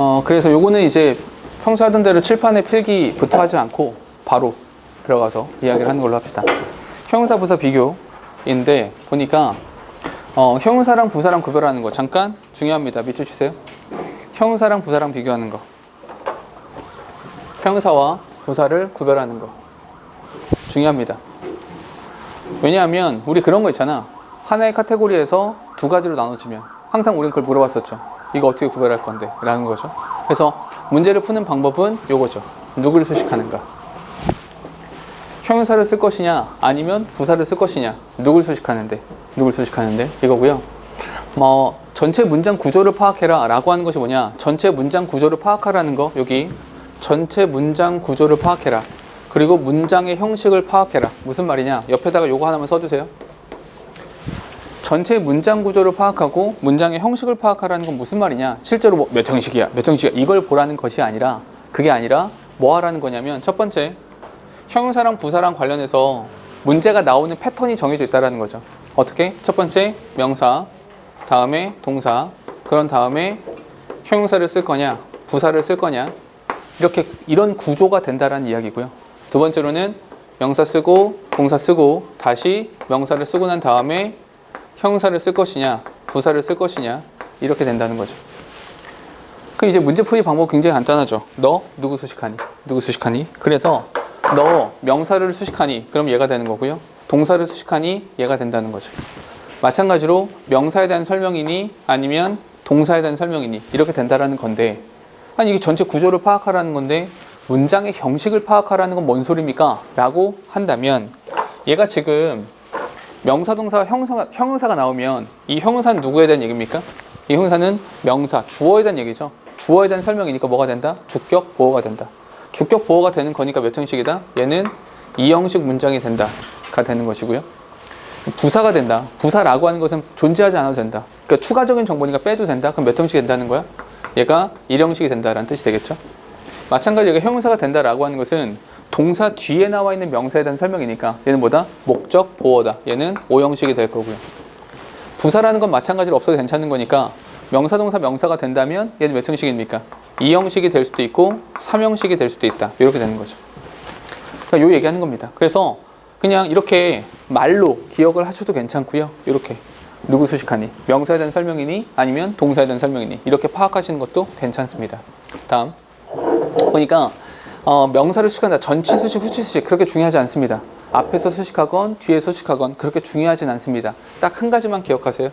어, 그래서 요거는 이제 평소 하던 대로 칠판에 필기부터 하지 않고 바로 들어가서 이야기를 하는 걸로 합시다. 형용사 부사 비교인데 보니까 어, 형용사랑 부사랑 구별하는 거 잠깐 중요합니다. 밑줄 치세요. 형용사랑 부사랑 비교하는 거. 형용사와 부사를 구별하는 거. 중요합니다. 왜냐하면 우리 그런 거 있잖아. 하나의 카테고리에서 두 가지로 나눠지면 항상 우린 그걸 물어봤었죠. 이거 어떻게 구별할 건데? 라는 거죠. 그래서 문제를 푸는 방법은 요거죠. 누구를 수식하는가? 형용사를 쓸 것이냐? 아니면 부사를 쓸 것이냐? 누굴 수식하는데? 누굴 수식하는데? 이거고요. 뭐 전체 문장 구조를 파악해라 라고 하는 것이 뭐냐? 전체 문장 구조를 파악하라는 거. 여기 전체 문장 구조를 파악해라. 그리고 문장의 형식을 파악해라. 무슨 말이냐? 옆에다가 요거 하나만 써주세요 전체 문장 구조를 파악하고 문장의 형식을 파악하라는 건 무슨 말이냐 실제로 뭐 몇 형식이야 몇 형식이야 이걸 보라는 것이 아니라 그게 아니라 뭐 하라는 거냐면 첫 번째 형용사랑 부사랑 관련해서 문제가 나오는 패턴이 정해져 있다는 거죠. 어떻게? 첫 번째 명사, 다음에 동사, 그런 다음에 형용사를 쓸 거냐, 부사를 쓸 거냐 이렇게 이런 구조가 된다라는 이야기고요. 두 번째로는 명사 쓰고 동사 쓰고 다시 명사를 쓰고 난 다음에 형용사를 쓸 것이냐, 부사를 쓸 것이냐 이렇게 된다는 거죠. 그 이제 문제 풀이 방법 굉장히 간단하죠. 너 누구 수식하니? 누구 수식하니? 그래서 너 명사를 수식하니 그럼 얘가 되는 거고요. 동사를 수식하니 얘가 된다는 거죠. 마찬가지로 명사에 대한 설명이니 아니면 동사에 대한 설명이니 이렇게 된다라는 건데 아니 이게 전체 구조를 파악하라는 건데 문장의 형식을 파악하라는 건 뭔 소리입니까? 라고 한다면 얘가 지금 명사, 동사, 형사가, 형용사가 나오면 이 형용사는 누구에 대한 얘기입니까? 이 형용사는 명사, 주어에 대한 얘기죠. 주어에 대한 설명이니까 뭐가 된다? 주격 보호가 된다. 주격 보호가 되는 거니까 몇 형식이다? 얘는 이 형식 문장이 된다가 되는 것이고요. 부사가 된다. 부사라고 하는 것은 존재하지 않아도 된다. 그러니까 추가적인 정보니까 빼도 된다. 그럼 몇 형식이 된다는 거야? 얘가 1형식이 된다라는 뜻이 되겠죠. 마찬가지로 얘가 형용사가 된다라고 하는 것은 동사 뒤에 나와 있는 명사에 대한 설명이니까 얘는 뭐다? 목적 보어다. 얘는 5형식이 될 거고요. 부사라는 건 마찬가지로 없어도 괜찮은 거니까 명사 동사 명사가 된다면 얘는 몇 형식입니까? 2형식이 될 수도 있고 3형식이 될 수도 있다. 이렇게 되는 거죠. 그러니까 요 얘기하는 겁니다. 그래서 그냥 이렇게 말로 기억을 하셔도 괜찮고요. 이렇게 누구 수식하니 명사에 대한 설명이니 아니면 동사에 대한 설명이니 이렇게 파악하시는 것도 괜찮습니다. 다음 보니까 어, 명사를 수식한다. 전치 수식, 후치 수식 그렇게 중요하지 않습니다. 앞에서 수식하건 뒤에서 수식하건 그렇게 중요하진 않습니다. 딱 한 가지만 기억하세요.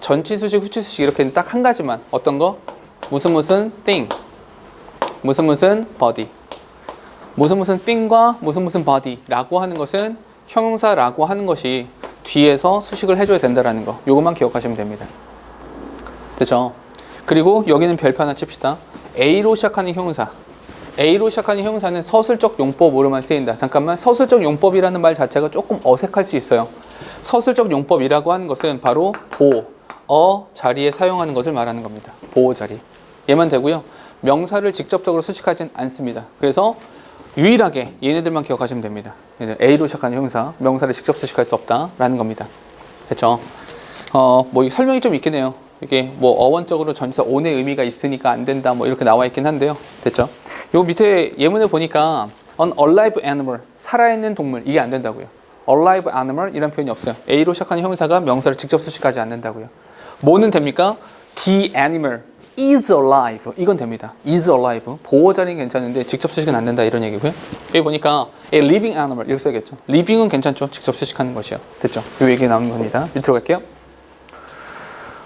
전치 수식, 후치 수식 이렇게 딱 한 가지만 어떤 거? 무슨 무슨 thing, 무슨 무슨 body, 무슨 무슨 thing과 무슨 무슨 body라고 하는 것은 형용사라고 하는 것이 뒤에서 수식을 해줘야 된다라는 거. 요것만 기억하시면 됩니다. 됐죠? 그리고 여기는 별표 하나 칩시다. A로 시작하는 형용사. A로 시작하는 형용사는 서술적 용법으로만 쓰인다. 잠깐만, 서술적 용법이라는 말 자체가 조금 어색할 수 있어요. 서술적 용법이라고 하는 것은 바로 보, 어 자리에 사용하는 것을 말하는 겁니다. 보호 자리. 얘만 되고요. 명사를 직접적으로 수식하진 않습니다. 그래서 유일하게 얘네들만 기억하시면 됩니다. A로 시작하는 형용사, 명사를 직접 수식할 수 없다라는 겁니다. 됐죠? 어, 뭐 설명이 좀 있긴 해요. 이게 뭐 어원적으로 전치사 on의 의미가 있으니까 안 된다 뭐 이렇게 나와 있긴 한데요. 됐죠? 요 밑에 예문을 보니까 an alive animal 살아있는 동물 이게 안 된다고요. alive animal 이런 표현이 없어요. A로 시작하는 형용사가 명사를 직접 수식하지 않는다고요. 뭐는 됩니까? The animal is alive 이건 됩니다. is alive 보호 자리는 괜찮은데 직접 수식은 안 된다 이런 얘기고요. 여기 보니까 a living animal 이렇게 써야겠죠. living은 괜찮죠. 직접 수식하는 것이요. 됐죠? 요 얘기 나오는 겁니다. 밑으로 갈게요.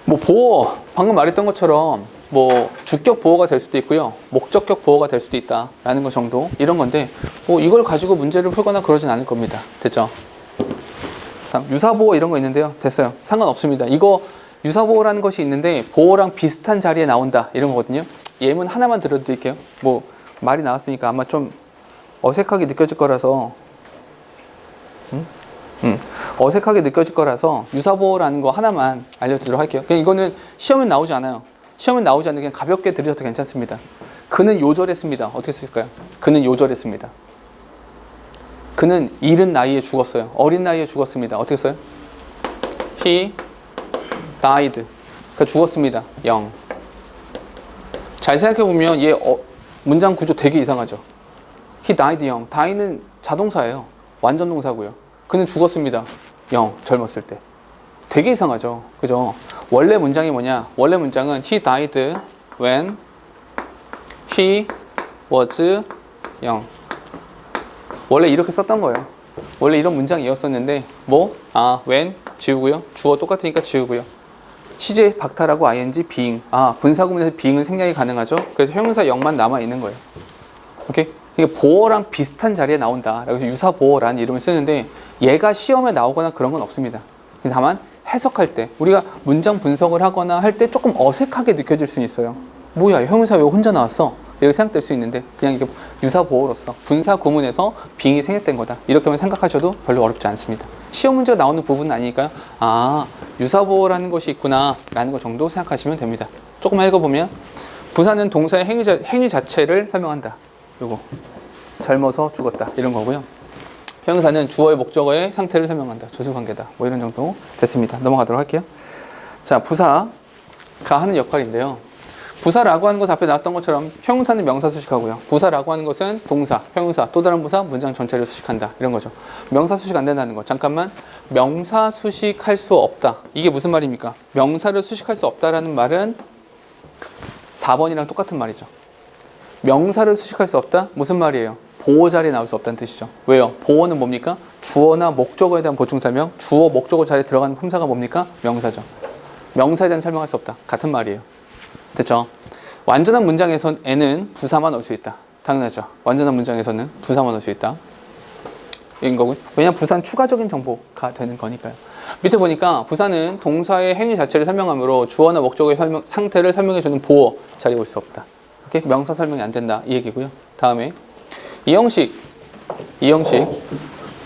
뭐 보호 방금 말했던 것처럼 뭐 주격 보호가 될 수도 있고요. 목적격 보호가 될 수도 있다라는 것 정도 이런 건데 뭐 이걸 가지고 문제를 풀거나 그러진 않을 겁니다. 됐죠? 다음 유사 보호 이런 거 있는데요. 됐어요. 상관없습니다. 이거 유사 보호라는 것이 있는데 보호랑 비슷한 자리에 나온다 이런 거거든요. 예문 하나만 들어드릴게요. 뭐 말이 나왔으니까 아마 좀 어색하게 느껴질 거라서. 음? 음. 어색하게 느껴질 거라서 유사보호라는 거 하나만 알려드리도록 할게요. 그냥 이거는 시험에 나오지 않아요. 시험에 나오지 않는 그냥 가볍게 들으셔도 괜찮습니다. 그는 요절했습니다. 어떻게 쓸까요? 그는 요절했습니다. 그는 이른 나이에 죽었어요. 어린 나이에 죽었습니다. 어떻게 써요? He died. 그러니까 죽었습니다. 영. 잘 생각해보면 얘 어, 문장 구조 되게 이상하죠. He died young. die는 자동사예요. 완전 동사고요. 그는 죽었습니다. Young, 젊었을 때. 되게 이상하죠. 그죠? 원래 문장이 뭐냐? 원래 문장은 he died when he was young. 원래 이렇게 썼던 거예요. 원래 이런 문장이었었는데 뭐? 아, when 지우고요. 주어 똑같으니까 지우고요. 시제 박탈하고 ing being. 아, 분사구문에서 being은 생략이 가능하죠. 그래서 형용사 0만 남아 있는 거예요. 오케이? 이게 보어랑 비슷한 자리에 나온다. 그래서 유사 보어라는 이름을 쓰는데 얘가 시험에 나오거나 그런 건 없습니다. 다만 해석할 때 우리가 문장 분석을 하거나 할 때 조금 어색하게 느껴질 수는 있어요. 뭐야, 형용사 왜 혼자 나왔어? 이렇게 생각될 수 있는데 그냥 이게 유사 보어로서 분사 구문에서 빙이 생략된 거다. 이렇게만 생각하셔도 별로 어렵지 않습니다. 시험 문제가 나오는 부분은 아니니까요. 아, 유사 보어라는 것이 있구나 라는 것 정도 생각하시면 됩니다. 조금만 읽어보면 부사는 동사의 행위, 자, 행위 자체를 설명한다. 요거 젊어서 죽었다 이런 거고요. 형용사는 주어의 목적어의 상태를 설명한다. 주수관계다. 뭐 이런 정도 됐습니다. 넘어가도록 할게요. 자, 부사가 하는 역할인데요. 부사라고 하는 것 앞에 나왔던 것처럼 형용사는 명사 수식하고요. 부사라고 하는 것은 동사, 형용사, 또 다른 부사, 문장 전체를 수식한다. 이런 거죠. 명사 수식 안 된다는 거. 잠깐만. 명사 수식할 수 없다. 이게 무슨 말입니까? 명사를 수식할 수 없다라는 말은 4번이랑 똑같은 말이죠. 명사를 수식할 수 없다? 무슨 말이에요? 보호 자리에 나올 수 없다는 뜻이죠. 왜요? 보호는 뭡니까? 주어나 목적어에 대한 보충 설명, 주어, 목적어 자리에 들어가는 품사가 뭡니까? 명사죠. 명사에 대한 설명할 수 없다. 같은 말이에요. 됐죠? 완전한 문장에선 에는 부사만 넣을 수 있다. 당연하죠. 완전한 문장에서는 부사만 넣을 수 있다. 인 거고. 왜냐면 부사는 추가적인 정보가 되는 거니까요. 밑에 보니까 부사는 동사의 행위 자체를 설명하므로 주어나 목적의 설명, 상태를 설명해주는 보어 자리에 올 수 없다. 오케이? 명사 설명이 안 된다. 이 얘기고요. 다음에 이 형식, 이 형식.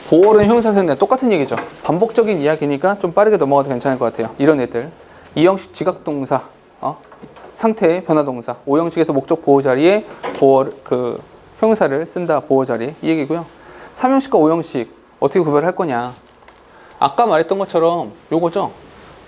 보어는 형용사 생략 똑같은 얘기죠. 반복적인 이야기니까 좀 빠르게 넘어가도 괜찮을 것 같아요. 이런 애들. 이 형식 지각동사, 어? 상태 변화동사, 오 형식에서 목적 보호 자리에 보어 그 형용사를 쓴다 보호 자리 이 얘기고요. 3형식과 5형식 어떻게 구별할 거냐? 아까 말했던 것처럼 요거죠.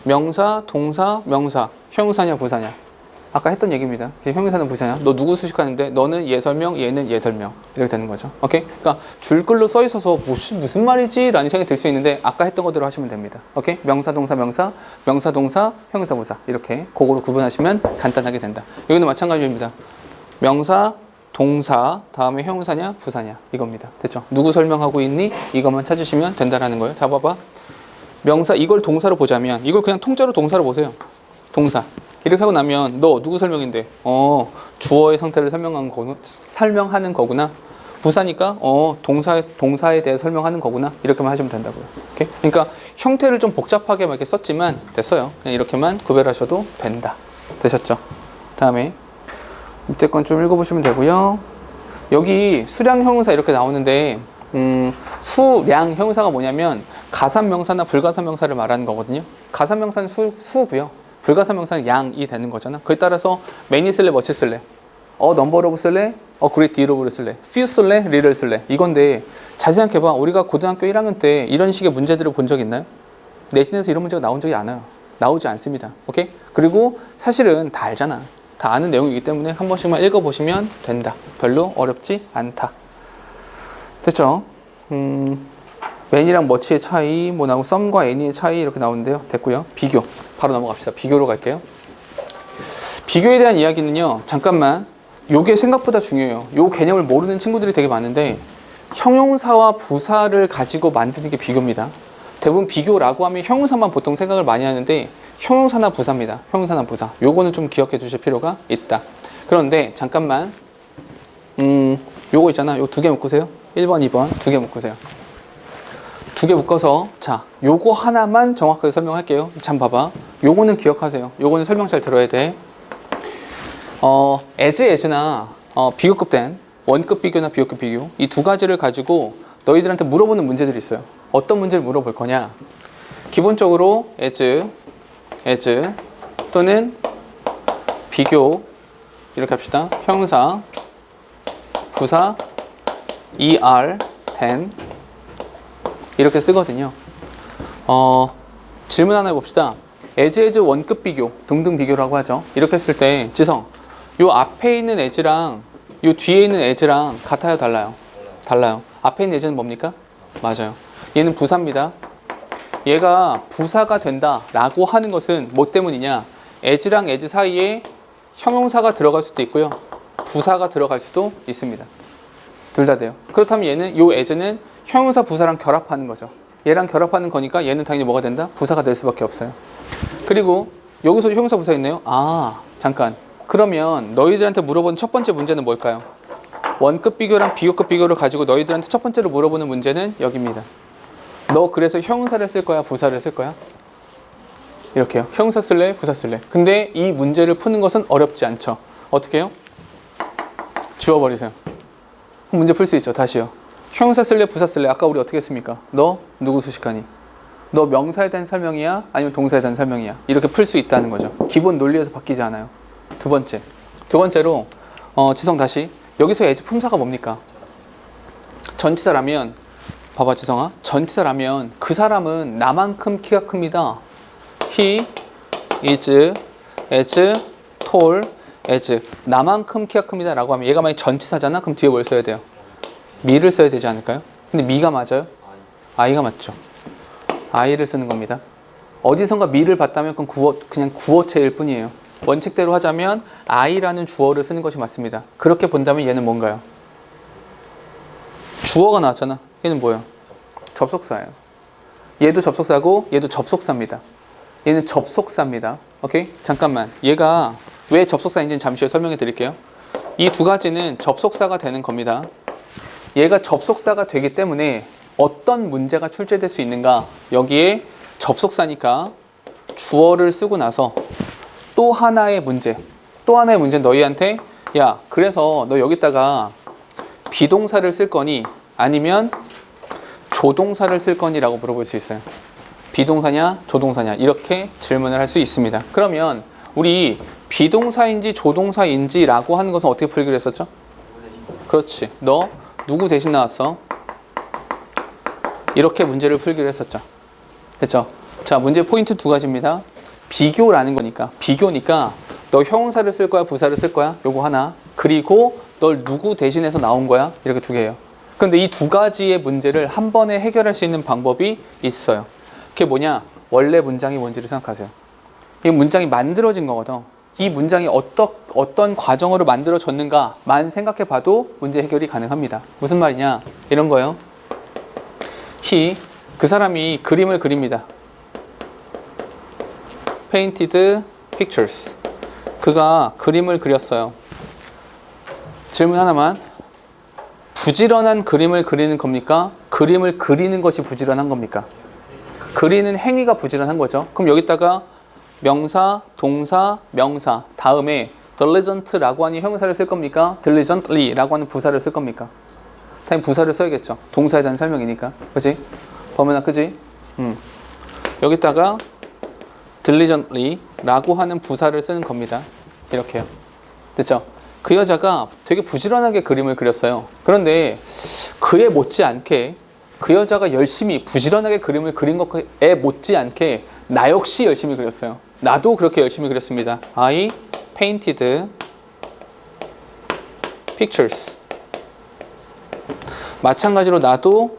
명사, 동사, 명사, 형용사냐 부사냐. 아까 했던 얘기입니다. 형용사는 부사냐? 너 누구 수식하는데 너는 얘 설명, 얘는 얘 설명 이렇게 되는 거죠. 오케이? 그러니까 줄글로 써 있어서 무슨 무슨 말이지 라는 생각이 들 수 있는데 아까 했던 것대로 하시면 됩니다. 오케이? 명사, 동사, 명사, 명사, 동사, 형용사, 부사 이렇게 그거로 구분하시면 간단하게 된다. 여기는 마찬가지입니다. 명사, 동사, 다음에 형용사냐, 부사냐 이겁니다. 됐죠? 누구 설명하고 있니? 이것만 찾으시면 된다라는 거예요. 자, 봐봐. 명사 이걸 동사로 보자면 이걸 그냥 통째로 동사로 보세요. 동사. 이렇게 하고 나면 너 누구 설명인데? 어 주어의 상태를 설명한 거 설명하는 거구나. 부사니까 어 동사 동사에 대해 설명하는 거구나 이렇게만 하시면 된다고요. 오케이? 그러니까 형태를 좀 복잡하게 막 이렇게 썼지만 됐어요. 그냥 이렇게만 구별하셔도 된다. 되셨죠? 다음에 밑에 건좀 읽어보시면 되고요. 여기 수량 형용사 이렇게 나오는데 음, 수량 형용사가 뭐냐면 가산 명사나 불가산 명사를 말하는 거거든요. 가산 명사는 수, 수고요. 불가사명사는 양이 되는 거잖아. 그에 따라서 many 쓸래, much 쓸래, 어 number of 쓸래, 어 deal of를 쓸래, few 쓸래, little 쓸래. 이건데 잘 생각해봐. 우리가 고등학교 1학년 때 이런 식의 문제들을 본 적 있나요? 내신에서 이런 문제가 나온 적이 않아요. 나오지 않습니다. 오케이? 그리고 사실은 다 알잖아. 다 아는 내용이기 때문에 한 번씩만 읽어보시면 된다. 별로 어렵지 않다. 됐죠? 음, 맨이랑 머치의 차이, 뭐 나오고 썸과 애니의 차이 이렇게 나오는데요. 됐고요. 비교. 바로 넘어갑시다. 비교로 갈게요. 비교에 대한 이야기는요. 잠깐만. 요게 생각보다 중요해요. 요 개념을 모르는 친구들이 되게 많은데 형용사와 부사를 가지고 만드는 게 비교입니다. 대부분 비교라고 하면 형용사만 보통 생각을 많이 하는데 형용사나 부사입니다. 형용사나 부사. 요거는 좀 기억해 주실 필요가 있다. 그런데 잠깐만. 음, 요거 있잖아. 요 두 개 묶으세요. 1번, 2번 두 개 묶으세요. 두 개 묶어서 자 요거 하나만 정확하게 설명할게요. 참 봐봐. 요거는 기억하세요. 요거는 설명 잘 들어야 돼. 어, as, as나 어, 비교급된 원급 비교나 비교급 비교 이 두 가지를 가지고 너희들한테 물어보는 문제들이 있어요. 어떤 문제를 물어볼 거냐? 기본적으로 as, as 또는 비교. 이렇게 합시다. 형사 부사 er, then 이렇게 쓰거든요. 어, 질문 하나 해봅시다. 에즈 에즈 원급 비교 등등 비교라고 하죠. 이렇게 했을 때 지성 요 앞에 있는 as랑 요 뒤에 있는 as랑 같아요, 달라요? 달라요. 앞에 있는 as는 뭡니까? 맞아요. 얘는 부사입니다. 얘가 부사가 된다라고 하는 것은 뭐 때문이냐? as랑 as 사이에 형용사가 들어갈 수도 있고요. 부사가 들어갈 수도 있습니다. 둘 다 돼요. 그렇다면 얘는 요 as는 형용사 부사랑 결합하는 거죠. 얘랑 결합하는 거니까 얘는 당연히 뭐가 된다? 부사가 될 수밖에 없어요. 그리고 여기서 형용사 부사 있네요. 아, 잠깐. 그러면 너희들한테 물어본 첫 번째 문제는 뭘까요? 원급 비교랑 비교급 비교를 가지고 너희들한테 첫 번째로 물어보는 문제는 여기입니다. 너 그래서 형용사를 쓸 거야, 부사를 쓸 거야? 이렇게요. 형용사 쓸래, 부사 쓸래? 근데 이 문제를 푸는 것은 어렵지 않죠. 어떻게 해요? 지워버리세요. 문제 풀 수 있죠. 다시요. 형용사 쓸래, 부사 쓸래? 아까 우리 어떻게 했습니까? 너 누구 수식하니? 너 명사에 대한 설명이야? 아니면 동사에 대한 설명이야? 이렇게 풀 수 있다는 거죠. 기본 논리에서 바뀌지 않아요. 두 번째. 두 번째로, 어, 지성 다시. 여기서 예지 품사가 뭡니까? 전치사라면, 봐봐, 지성아. 전치사라면 그 사람은 나만큼 키가 큽니다. He is as tall as 나만큼 키가 큽니다. 라고 하면 얘가 만약 전치사잖아? 그럼 뒤에 뭘 써야 돼요? 미를 써야 되지 않을까요? 근데 미가 맞아요? 아이가 맞죠. 아이를 쓰는 겁니다. 어디선가 미를 봤다면 그건 구어, 그냥 구어체일 뿐이에요. 원칙대로 하자면 아이라는 주어를 쓰는 것이 맞습니다. 그렇게 본다면 얘는 뭔가요? 주어가 나왔잖아. 얘는 뭐예요? 접속사예요. 얘도 접속사고 얘도 접속사입니다. 얘는 접속사입니다. 오케이? 잠깐만. 얘가 왜 접속사인지는 잠시 후에 설명해 드릴게요. 이 두 가지는 접속사가 되는 겁니다. 얘가 접속사가 되기 때문에 어떤 문제가 출제될 수 있는가? 여기에 접속사니까 주어를 쓰고 나서 또 하나의 문제, 또 하나의 문제는 너희한테 야, 그래서 너 여기다가 비동사를 쓸 거니 아니면 조동사를 쓸 거니라고 물어볼 수 있어요. 비동사냐, 조동사냐 이렇게 질문을 할 수 있습니다. 그러면 우리 비동사인지 조동사인지라고 하는 것은 어떻게 풀기로 했었죠? 그렇지. 너 누구 대신 나왔어? 이렇게 문제를 풀기로 했었죠. 됐죠? 자, 문제 포인트 두 가지입니다. 비교라는 거니까. 비교니까 너 형용사를 쓸 거야, 부사를 쓸 거야? 요거 하나. 그리고 널 누구 대신해서 나온 거야? 이렇게 두 개예요. 근데 이 두 가지의 문제를 한 번에 해결할 수 있는 방법이 있어요. 그게 뭐냐? 원래 문장이 뭔지를 생각하세요. 이 문장이 만들어진 거거든. 이 문장이 어떤 어떤 과정으로 만들어졌는가만 생각해 봐도 문제 해결이 가능합니다. 무슨 말이냐? 이런 거예요. he 그 사람이 그림을 그립니다. painted pictures. 그가 그림을 그렸어요. 질문 하나만. 부지런한 그림을 그리는 겁니까? 그림을 그리는 것이 부지런한 겁니까? 그리는 행위가 부지런한 거죠. 그럼 여기다가 명사, 동사, 명사 다음에 diligent라고 하는 형용사를 쓸 겁니까? diligently라고 하는 부사를 쓸 겁니까? 당연히 부사를 써야겠죠. 동사에 대한 설명이니까. 그지? 범연아, 그지? 음. 여기다가 diligently라고 하는 부사를 쓰는 겁니다. 이렇게요. 됐죠? 그 여자가 되게 부지런하게 그림을 그렸어요. 그런데 그에 못지않게 그 여자가 열심히 부지런하게 그림을 그린 것에 못지않게 나 역시 열심히 그렸어요. 나도 그렇게 열심히 그렸습니다. I painted pictures. 마찬가지로 나도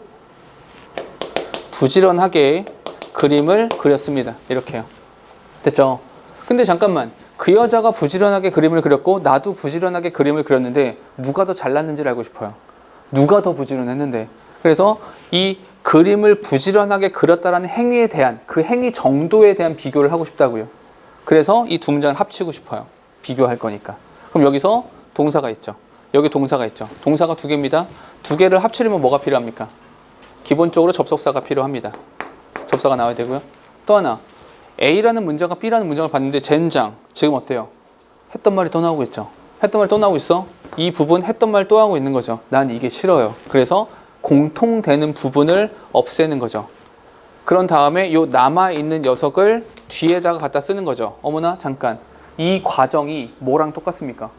부지런하게 그림을 그렸습니다. 이렇게요. 됐죠? 근데 잠깐만. 그 여자가 부지런하게 그림을 그렸고 나도 부지런하게 그림을 그렸는데 누가 더 잘났는지를 알고 싶어요. 누가 더 부지런했는데. 그래서 이 그림을 부지런하게 그렸다라는 행위에 대한 그 행위 정도에 대한 비교를 하고 싶다고요. 그래서 이 두 문장을 합치고 싶어요. 비교할 거니까. 그럼 여기서 동사가 있죠. 여기 동사가 있죠. 동사가 두 개입니다. 두 개를 합치려면 뭐가 필요합니까? 기본적으로 접속사가 필요합니다. 접사가 나와야 되고요. 또 하나 A라는 문장과 B라는 문장을 봤는데 젠장 지금 어때요? 했던 말이 또 나오고 있죠. 했던 말이 또 나오고 있어. 이 부분 했던 말 또 하고 있는 거죠. 난 이게 싫어요. 그래서 공통되는 부분을 없애는 거죠. 그런 다음에 요 남아 있는 녀석을 뒤에다가 갖다 쓰는 거죠. 어머나 잠깐 이 과정이 뭐랑 똑같습니까?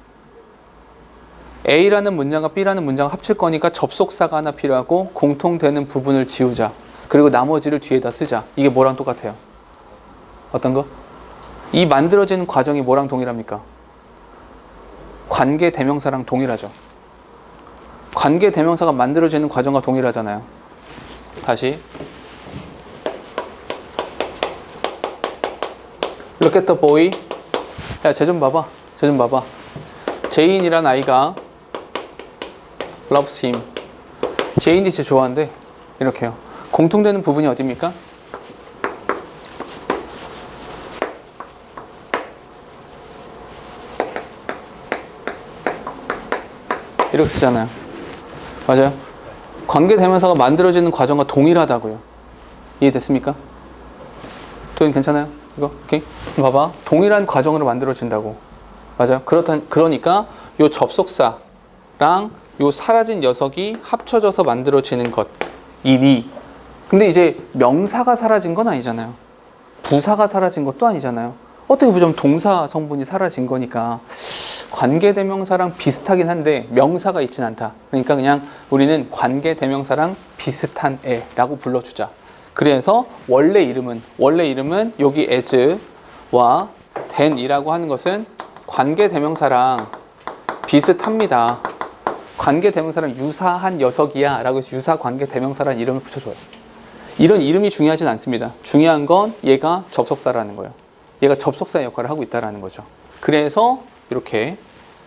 A라는 문장과 B라는 문장을 합칠 거니까 접속사가 하나 필요하고 공통되는 부분을 지우자. 그리고 나머지를 뒤에다 쓰자. 이게 뭐랑 똑같아요? 어떤 거? 이 만들어지는 과정이 뭐랑 동일합니까? 관계 대명사랑 동일하죠. 관계 대명사가 만들어지는 과정과 동일하잖아요. 다시 the boy. 야, 쟤 좀 봐봐. 쟤 좀 봐봐. 제인이란 아이가 loves him. 제인이 쟤 좋아한대. 이렇게요. 공통되는 부분이 어디입니까? 이렇게 쓰잖아요. 맞아요? 관계 대명사가 만들어지는 과정과 동일하다고요. 이해됐습니까? 도인 괜찮아요? 이거? 오케이. 봐봐. 동일한 과정으로 만들어진다고. 맞아요? 그렇다, 그러니까 요 접속사랑 요 사라진 녀석이 합쳐져서 만들어지는 것이니. 근데 이제 명사가 사라진 건 아니잖아요. 부사가 사라진 것도 아니잖아요. 어떻게 보자면 동사 성분이 사라진 거니까 관계 대명사랑 비슷하긴 한데 명사가 있진 않다. 그러니까 그냥 우리는 관계 대명사랑 비슷한 애라고 불러주자. 그래서 원래 이름은 원래 이름은 여기 as와 than이라고 하는 것은 관계 대명사랑 비슷합니다. 관계 대명사랑 유사한 녀석이야 라고 해서 유사 관계 대명사라는 이름을 붙여줘요. 이런 이름이 중요하진 않습니다. 중요한 건 얘가 접속사라는 거예요. 얘가 접속사의 역할을 하고 있다라는 거죠. 그래서 이렇게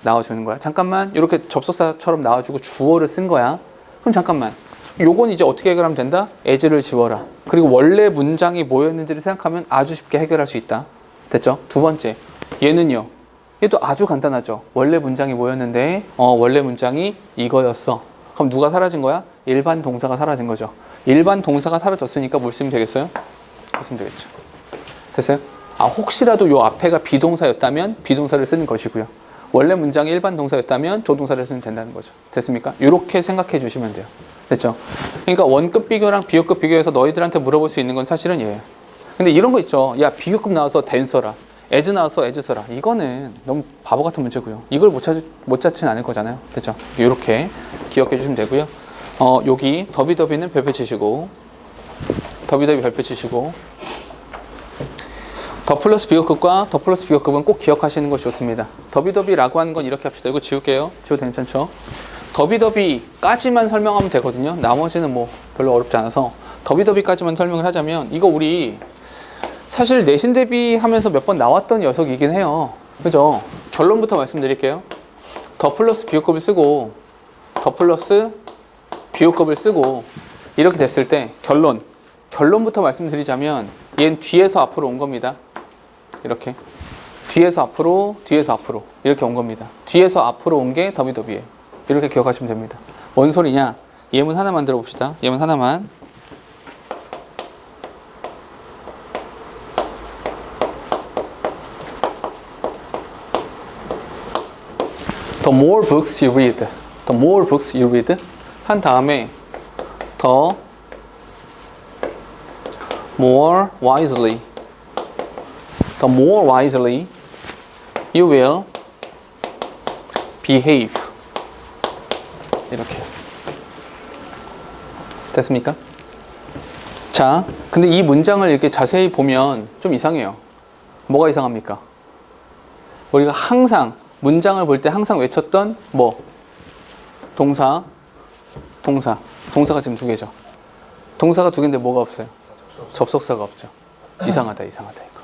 나와주는 거야. 잠깐만 이렇게 접속사처럼 나와주고 주어를 쓴 거야. 그럼 잠깐만. 요건 이제 어떻게 해결하면 된다? as를 지워라. 그리고 원래 문장이 뭐였는지를 생각하면 아주 쉽게 해결할 수 있다. 됐죠? 두 번째. 얘는요. 얘도 아주 간단하죠. 원래 문장이 뭐였는데 어, 원래 문장이 이거였어. 그럼 누가 사라진 거야? 일반 동사가 사라진 거죠. 일반 동사가 사라졌으니까 뭘 쓰면 되겠어요? 쓰면 되겠죠. 됐어요? 아, 혹시라도 요 앞에가 비동사였다면 비동사를 쓰는 것이고요. 원래 문장이 일반 동사였다면 조동사를 쓰면 된다는 거죠. 됐습니까? 이렇게 생각해 주시면 돼요. 됐죠? 그러니까 원급 비교랑 비교급 비교해서 너희들한테 물어볼 수 있는 건 사실은 얘예요. 근데 이런 거 있죠. 야, 비교급 나와서 댄 써라. 에즈 나와서 에즈 써라. 이거는 너무 바보 같은 문제고요. 이걸 못 찾, 못 찾진 않을 거잖아요. 됐죠? 이렇게 기억해 주시면 되고요. 어, 여기 더비더비는 별표 치시고 더비더비 별표 치시고 더 플러스 비교급과 더 플러스 비교급은 꼭 기억하시는 것이 좋습니다. 더비더비라고 하는 건 이렇게 합시다. 이거 지울게요. 지워도 괜찮죠? 더비더비까지만 설명하면 되거든요. 나머지는 뭐 별로 어렵지 않아서 더비더비까지만 설명을 하자면 이거 우리 사실 내신 대비하면서 몇 번 나왔던 녀석이긴 해요. 그죠? 결론부터 말씀드릴게요. 더 플러스 비교급을 쓰고 더 플러스 비교급을 쓰고 이렇게 됐을 때 결론 결론부터 말씀드리자면 얘는 뒤에서 앞으로 온 겁니다. 이렇게 뒤에서 앞으로 뒤에서 앞으로 이렇게 온 겁니다. 뒤에서 앞으로 온 게 더비더비예요. 이렇게 기억하시면 됩니다. 뭔 소리냐? 예문 하나 만 들어 봅시다. 예문 하나만. The more books you read, the more books you read 한 다음에 the more wisely, the more wisely you will behave. 이렇게 됐습니까? 자, 근데 이 문장을 이렇게 자세히 보면 좀 이상해요. 뭐가 이상합니까? 우리가 항상 문장을 볼 때 항상 외쳤던 뭐 동사, 동사, 동사가 지금 두 개죠. 동사가 두 개인데 뭐가 없어요? 접속사가 없죠. 이상하다, 이상하다.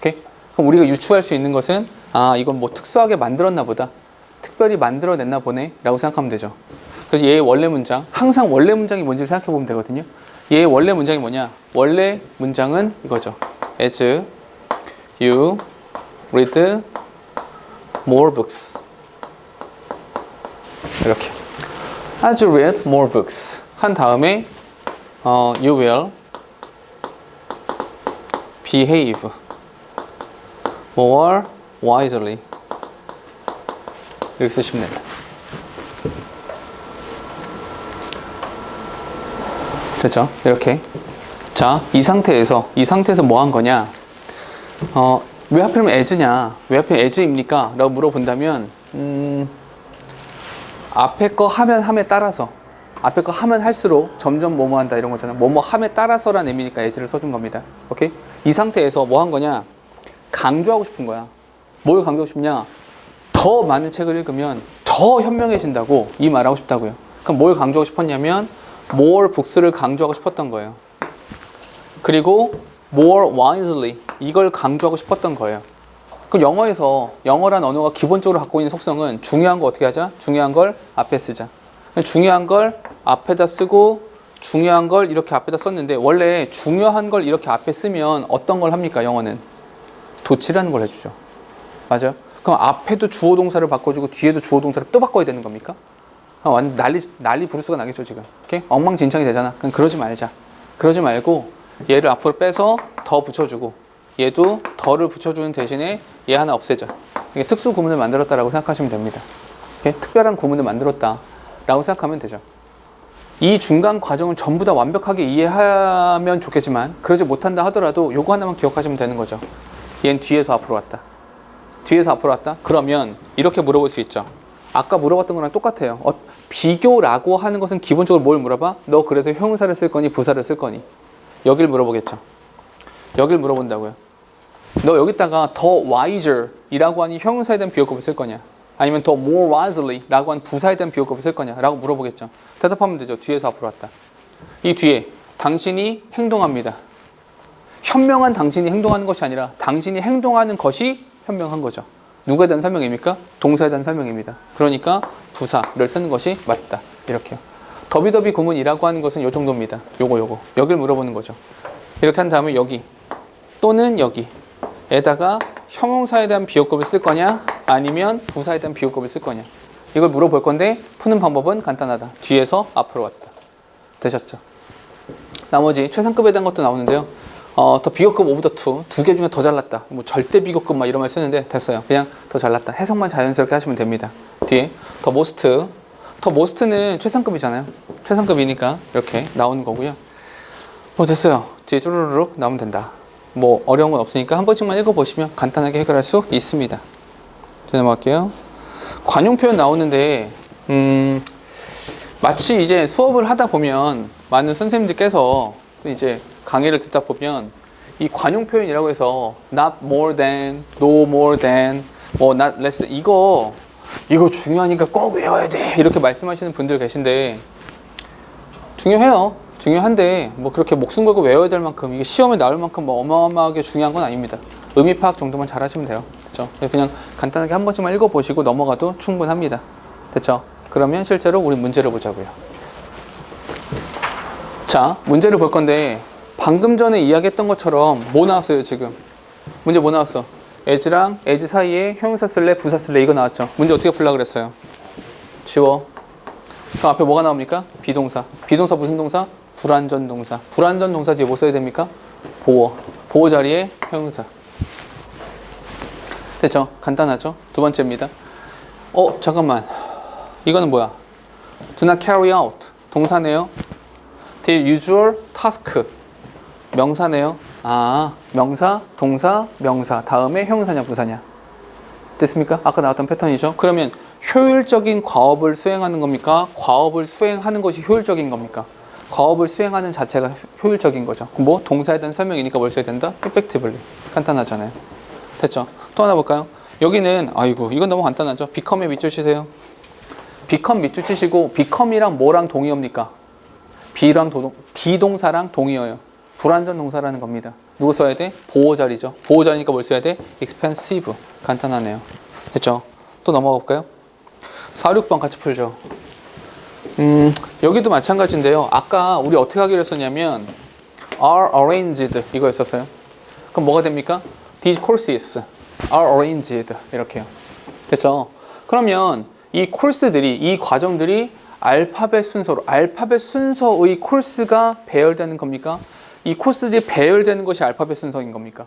그럼 우리가 유추할 수 있는 것은 아 이건 뭐 특수하게 만들었나 보다. 특별히 만들어냈나 보네 라고 생각하면 되죠. 그래서 얘의 원래 문장 항상 원래 문장이 뭔지 생각해 보면 되거든요. 얘의 원래 문장이 뭐냐? 원래 문장은 이거죠. As you read more books 이렇게 As you read more books 한 다음에 어, you will behave more wisely 이렇게 쓰시면 됩니다. 됐죠? 이렇게. 자, 이 상태에서, 이 상태에서 뭐 한 거냐? 어, 왜 하필이면 as냐? 왜 하필 as입니까? 라고 물어본다면, 음, 앞에 거 하면 함에 따라서, 앞에 거 하면 할수록 점점 뭐뭐 한다 이런 거잖아. 뭐뭐 함에 따라서라는 의미니까 as를 써준 겁니다. 오케이? 이 상태에서 뭐 한 거냐? 강조하고 싶은 거야. 뭘 강조하고 싶냐? 더 많은 책을 읽으면 더 현명해진다고 이 말하고 싶다고요. 그럼 뭘 강조하고 싶었냐면 more books를 강조하고 싶었던 거예요. 그리고 more wisely 이걸 강조하고 싶었던 거예요. 그럼 영어에서 영어란 언어가 기본적으로 갖고 있는 속성은 중요한 거 어떻게 하자? 중요한 걸 앞에 쓰자. 중요한 걸 앞에다 쓰고 중요한 걸 이렇게 앞에다 썼는데 원래 중요한 걸 이렇게 앞에 쓰면 어떤 걸 합니까? 영어는 도치라는 걸 해주죠. 맞아요? 그럼 앞에도 주어 동사를 바꿔주고 뒤에도 주어 동사를 또 바꿔야 되는 겁니까? 아, 완전 난리 난리 부르스가 나겠죠 지금. 오케이? 엉망진창이 되잖아. 그럼 그러지 말자. 그러지 말고 얘를 앞으로 빼서 더 붙여주고 얘도 더를 붙여주는 대신에 얘 하나 없애자. 이게 특수 구문을 만들었다라고 생각하시면 됩니다. 오케이? 특별한 구문을 만들었다라고 생각하면 되죠. 이 중간 과정을 전부 다 완벽하게 이해하면 좋겠지만 그러지 못한다 하더라도 요거 하나만 기억하시면 되는 거죠. 얘는 뒤에서 앞으로 왔다. 뒤에서 앞으로 왔다? 그러면 이렇게 물어볼 수 있죠. 아까 물어봤던 거랑 똑같아요. 어, 비교라고 하는 것은 기본적으로 뭘 물어봐? 너 그래서 형용사를 쓸 거니 부사를 쓸 거니? 여길 물어보겠죠. 여길 물어본다고요. 너 여기다가 더 wiser 이라고 하니 형용사에 대한 비교급을 쓸 거냐? 아니면 더 more wisely 라고 하는 부사에 대한 비교급을 쓸 거냐? 라고 물어보겠죠. 대답하면 되죠. 뒤에서 앞으로 왔다. 이 뒤에 당신이 행동합니다. 현명한 당신이 행동하는 것이 아니라 당신이 행동하는 것이 현명한 거죠. 누구에 대한 설명입니까? 동사에 대한 설명입니다. 그러니까 부사를 쓰는 것이 맞다. 이렇게요. 더비더비 구문이라고 하는 것은 요 정도입니다. 요거 요거. 여길 물어보는 거죠. 이렇게 한 다음에 여기 또는 여기에다가 형용사에 대한 비호급을 쓸 거냐 아니면 부사에 대한 비호급을 쓸 거냐 이걸 물어볼 건데 푸는 방법은 간단하다. 뒤에서 앞으로 왔다. 되셨죠? 나머지 최상급에 대한 것도 나오는데요. 어, 더 비교급 오브 더 투, 두 개 중에 더 잘났다. 뭐 절대 비교급 막 이런 말 쓰는데 됐어요. 그냥 더 잘났다. 해석만 자연스럽게 하시면 됩니다. 뒤에 더 모스트, 더 모스트는 최상급이잖아요. 최상급이니까 이렇게 나오는 거고요. 뭐 됐어요. 뒤에 쭈루루룩 나오면 된다. 뭐 어려운 건 없으니까 한 번씩만 읽어보시면 간단하게 해결할 수 있습니다. 자, 넘어갈게요. 관용 표현 나오는데 음, 마치 이제 수업을 하다 보면 많은 선생님들께서 이제 강의를 듣다 보면 이 관용 표현이라고 해서 not more than, no more than, 뭐 not less 이거 이거 중요하니까 꼭 외워야 돼 이렇게 말씀하시는 분들 계신데 중요해요. 중요한데 뭐 그렇게 목숨 걸고 외워야 될 만큼 이게 시험에 나올 만큼 뭐 어마어마하게 중요한 건 아닙니다. 의미 파악 정도만 잘하시면 돼요. 됐죠? 그냥 간단하게 한 번씩만 읽어보시고 넘어가도 충분합니다. 됐죠? 그러면 실제로 우리 문제를 보자고요. 자, 문제를 볼 건데 방금 전에 이야기했던 것처럼 뭐 나왔어요 지금? 문제 뭐 나왔어? as랑 as 사이에 형용사 쓸래 부사 쓸래 이거 나왔죠. 문제 어떻게 풀라 그랬어요? 쉬워. 그 앞에 뭐가 나옵니까? 비동사. 비동사 무슨 동사? 불완전 동사. 불완전 동사 뒤에 뭐 써야 됩니까? 보호. 보호 자리에 형용사. 됐죠? 간단하죠? 두 번째입니다. 어, 잠깐만. 이거는 뭐야? Do not carry out. 동사네요. The usual task. 명사네요. 아, 명사, 동사, 명사. 다음에 형용사냐, 부사냐. 됐습니까? 아까 나왔던 패턴이죠. 그러면 효율적인 과업을 수행하는 겁니까? 과업을 수행하는 것이 효율적인 겁니까? 과업을 수행하는 자체가 효율적인 거죠. 뭐 동사에 대한 설명이니까 뭘 써야 된다? effectively. 간단하잖아요. 됐죠? 또 하나 볼까요? 여기는 아이고 이건 너무 간단하죠. become에 밑줄 치세요. become 밑줄 치시고 become이랑 뭐랑 동의어입니까? 비랑 도, 비동사랑 동의어예요. 불완전 동사라는 겁니다. 누구 써야 돼? 보호 자리죠. 보호 자리니까 뭘 써야 돼? expensive. 간단하네요. 됐죠? 또 넘어가 볼까요? 4, 6번 같이 풀죠. 음, 여기도 마찬가지인데요. 아까 우리 어떻게 하기로 했었냐면 are arranged 이거였었어요. 그럼 뭐가 됩니까? These courses are arranged 이렇게요. 됐죠? 그러면 이 코र्스들이 이 과정들이 알파벳 순서로 알파벳 순서의 코र्스가 배열되는 겁니까? 이 코스들이 배열되는 것이 알파벳 순서인 겁니까?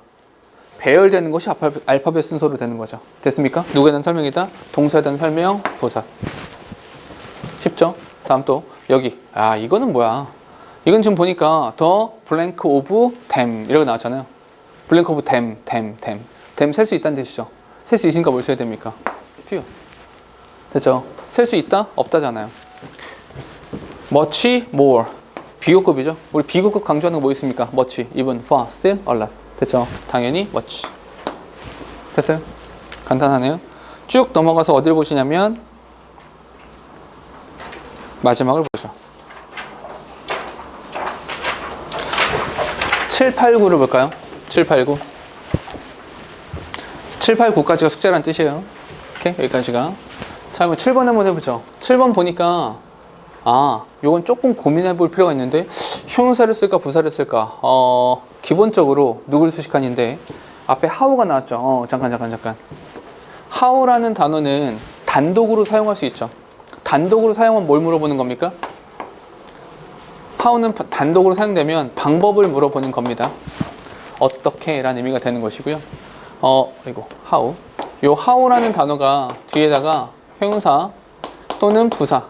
배열되는 것이 알파벳, 알파벳 순서로 되는 거죠. 됐습니까? 누구에 대한 설명이다? 동사에 대한 설명, 부사. 쉽죠? 다음 또 여기. 아 이거는 뭐야? 이건 지금 보니까 더 블랭크 오브 댐 이렇게 나왔잖아요. 블랭크 오브 댐, 댐, 댐. 댐 셀 수 있다는 뜻이죠. 셀 수 있으니까 뭘 써야 됩니까? few. 됐죠? 셀 수 있다? 없다잖아요. much more. 비교급이죠. 우리 비교급 강조하는 거 뭐 있습니까? much, even, far, still, a lot. 됐죠? 당연히 much. 됐어요? 간단하네요. 쭉 넘어가서 어딜 보시냐면 마지막을 보죠. 7, 8, 9를 볼까요? 7, 8, 9. 7, 8, 9까지가 숙제란 뜻이에요. 오케이, 여기까지가. 자, 그럼 7번 한번 해보죠. 7번 보니까, 아, 요건 조금 고민해 볼 필요가 있는데, 형용사를 쓸까, 부사를 쓸까? 어, 기본적으로 누굴 수식하는데, 앞에 how가 나왔죠. 어, 잠깐, 잠깐, 잠깐. how라는 단어는 단독으로 사용할 수 있죠. 단독으로 사용하면 뭘 물어보는 겁니까? how는 바- 단독으로 사용되면 방법을 물어보는 겁니다. 어떻게 라는 의미가 되는 것이고요. 어, 이거 how. 요 how라는 단어가 뒤에다가 형용사 또는 부사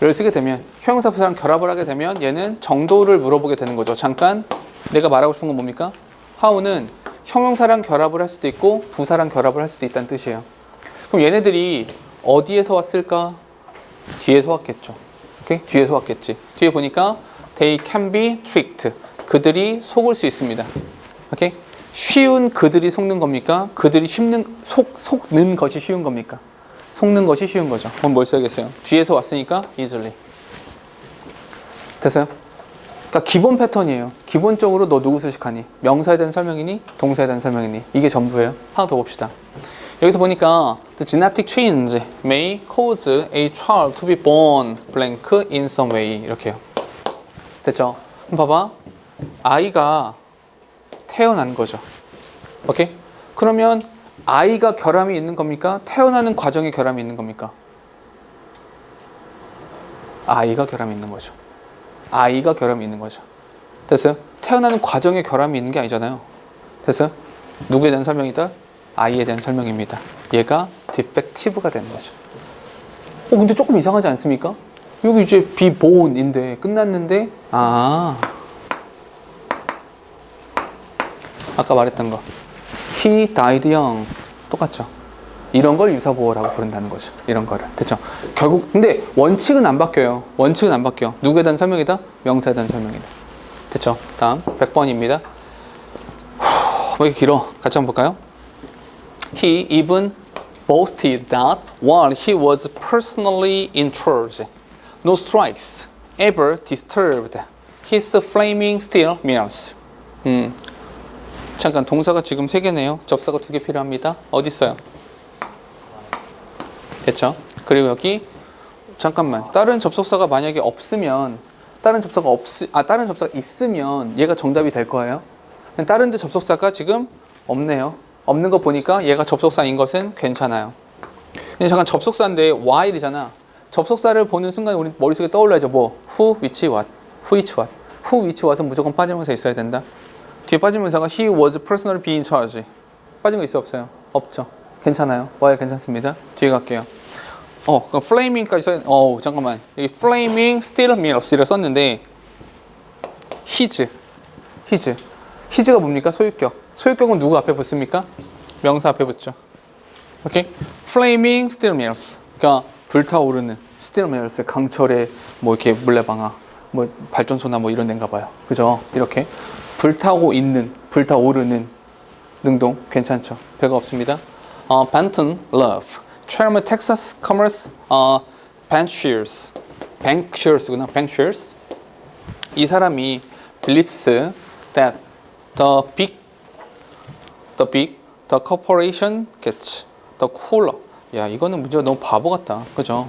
를 쓰게 되면 형용사 부사랑 결합을 하게 되면 얘는 정도를 물어보게 되는 거죠. 잠깐 내가 말하고 싶은 건 뭡니까? how는 형용사랑 결합을 할 수도 있고 부사랑 결합을 할 수도 있다는 뜻이에요. 그럼 얘네들이 어디에서 왔을까? 뒤에서 왔겠죠. 오케이? 뒤에서 왔겠지. 뒤에 보니까 they can be tricked. 그들이 속을 수 있습니다. 오케이? 쉬운 그들이 속는 겁니까? 그들이 쉽는 속 속는 것이 쉬운 겁니까? 속는 것이 쉬운 거죠. 그럼 뭘 써야겠어요? 뒤에서 왔으니까 easily. 됐어요? 그러니까 기본 패턴이에요. 기본적으로 너 누구 수식하니? 명사에 대한 설명이니? 동사에 대한 설명이니? 이게 전부예요. 하나 더 봅시다. 여기서 보니까 the genetic change may cause a child to be born blank in some way 이렇게요. 됐죠? 그럼 봐봐. 아이가 태어난 거죠. 오케이? 그러면 아이가 결함이 있는 겁니까? 태어나는 과정에 결함이 있는 겁니까? 아이가 결함이 있는 거죠. 아이가 결함이 있는 거죠. 됐어요? 태어나는 과정에 결함이 있는 게 아니잖아요. 됐어요? 누구에 대한 설명이다? 아이에 대한 설명입니다. 얘가 디펙티브가 되는 거죠. 어, 근데 조금 이상하지 않습니까? 여기 이제 born인데 끝났는데 아 아까 말했던 거 he died young 똑같죠. 이런 걸 유사보호라고 부른다는 거죠. 이런 거를 됐죠. 결국 근데 원칙은 안 바뀌어요. 원칙은 안 바뀌어. 누구에 대한 설명이다? 명사에 대한 설명이다. 됐죠. 다음 100번입니다. 왜 이렇게 길어? 같이 한번 볼까요? He even boasted that while he was personally in charge, no strikes ever disturbed his flaming steel mirrors. 음, 잠깐 동사가 지금 세 개네요. 접사가 두 개 필요합니다. 어디 있어요? 됐죠? 그리고 여기 잠깐만 다른 접속사가 만약에 없으면 다른 접속사가 없, 아 다른 접속사가 있으면 얘가 정답이 될 거예요. 다른데 접속사가 지금 없네요. 없는 거 보니까 얘가 접속사인 것은 괜찮아요. 근데 잠깐 접속사인데 while이잖아. 접속사를 보는 순간 우리 머릿속에 떠올라야죠. 뭐 who, which, what, who, which, what. who, which, what은 무조건 빠지면서 있어야 된다. 뒤에 빠진 문사가 he was personally being charged. 빠진 거 있어 없어요? 없죠. 괜찮아요. while 괜찮습니다. 뒤에 갈게요. 어, 그럼 flaming까지 써. 어, 잠깐만. 여기 flaming steel mirrors를 썼는데 his, his, his가 뭡니까? 소유격. 소유격은 누구 앞에 붙습니까? 명사 앞에 붙죠. 오케이? flaming steel mirrors. 그러니까 불타오르는 steel mirrors 강철의 뭐 이렇게 물레방아, 뭐 발전소나 뭐 이런 데인가 봐요. 그죠? 이렇게 불타고 있는, 불타오르는 능동 괜찮죠? 별거 없습니다. 어, Benton Love, Chairman Texas Commerce, 어, Bankshares, Bankshares구나, Bankshares. 이 사람이 believes that the big, the big, the corporation gets the cooler. 야, 이거는 문제가 너무 바보 같다. 그죠?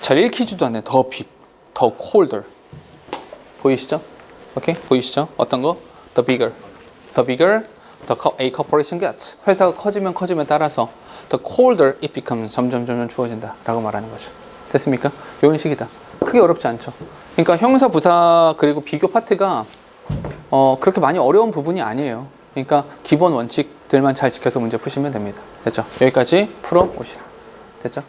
잘 읽히지도 않네. 더 빅, 더 colder. 보이시죠? 오케이? 보이시죠? 어떤 거? The bigger. The bigger the a corporation gets. 회사가 커지면 커지면 따라서 the colder it becomes. 점점 점점 추워진다. 라고 말하는 거죠. 됐습니까? 이런 식이다. 크게 어렵지 않죠. 그러니까 형사 부사 그리고 비교 파트가 어, 그렇게 많이 어려운 부분이 아니에요. 그러니까 기본 원칙들만 잘 지켜서 문제 푸시면 됩니다. 됐죠? 여기까지 풀어 오시라. 됐죠?